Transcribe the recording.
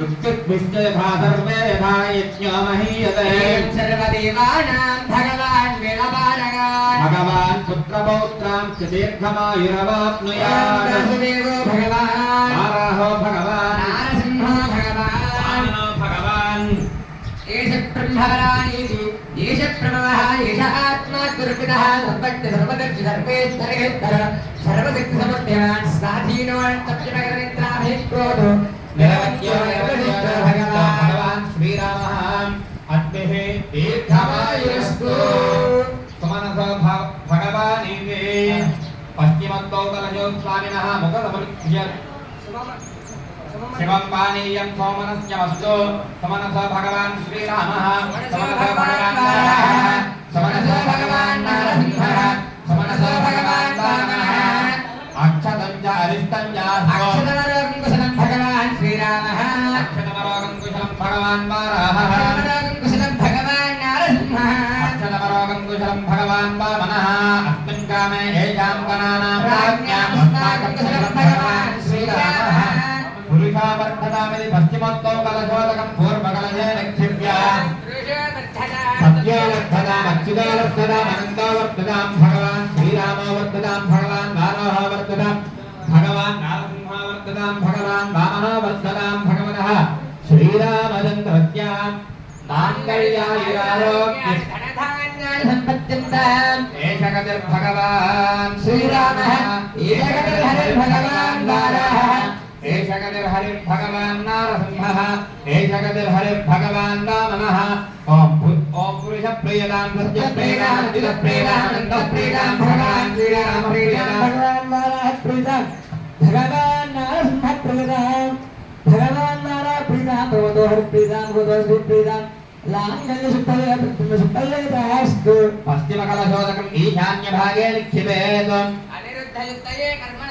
ऋत्विग्भिश्च यथा सर्वे यथा यज्ञो महीयते सर्वदेवानां भगवान् वेणपारगान् भगवान् पुत्रपौत्रां च दीर्घमायुरवाप्नुयात्। वासुदेवो भगवान्। नाराहो भगवान्। नारसिंहो भगवान्। भगवान्। एष ब्रह्मवरानीति एष प्रणवः एष आत्मा गुरुपितः सर्वज्ञ सर्वदर्शि सर्वेश्वरेश्वर। सर्वशक्तिसमर्थ्यवान् स्वाधीनोऽन्तप्यनगरमित्राभिक्रोधो निरवध्यो భగవాన్ శ్రీరామ అగ్ని దీర్ఘమాయుస్తు సుమనస భగవాని పశ్చిమత్తౌతలజో స్వామిన ముఖ సమృత్య శివం పానీయం సోమనస్య వస్తు సమనస భగవాన్ శ్రీరామ भगवान् वाराहः अक्षतमरोगं कुशलं भगवान् नारसिंहः अक्षतमरोगं कुशलं भगवान् वामनः अस्मिन् कामे येषां गणानां राज्ञामस्माकं कुशलं भगवान् श्रीरामः पुरुषा वर्धतामिति पश्चिमोत्तौ कलशोदकं पूर्वकलशे निक्षिप्य सत्यो वर्धतामच्युतो वर्धतामनन्तो वर्धतां भगवान् श्रीरामो वर्धतां भगवान् वारोः वर्धतां भगवान् नारसिंहो वर्धतां भगवान् वामनो वर्धतां भगवतः श्रीरामचन्द्रस्यां माङ्गल्यायुरारोग्यधनधान्यासम्पत्यन्ताम् एष गतिर्भगवान् श्रीरामः एष गतिर्हरिर्भगवान् वाराहः एष गतिर्हरिर्भगवान् नारसिंहः एष गतिर्हरिर्भगवान् रामनः ॐ ॐ पुरुषप्रियदां सत्यप्रियदां दिलप्रियदां नन्दप्रियदां भगवान् श्रीरामप्रियदां भगवान् वाराः प्रियदां भगवान् భగవతో హరిప్రీదాన్ భగవతో హరిప్రీదాన్ పశ్చిమ కలశోదకం ఈశాన్య భాగే నిక్షిపేత్ అనిరుద్ధయుక్తయే కర్మణ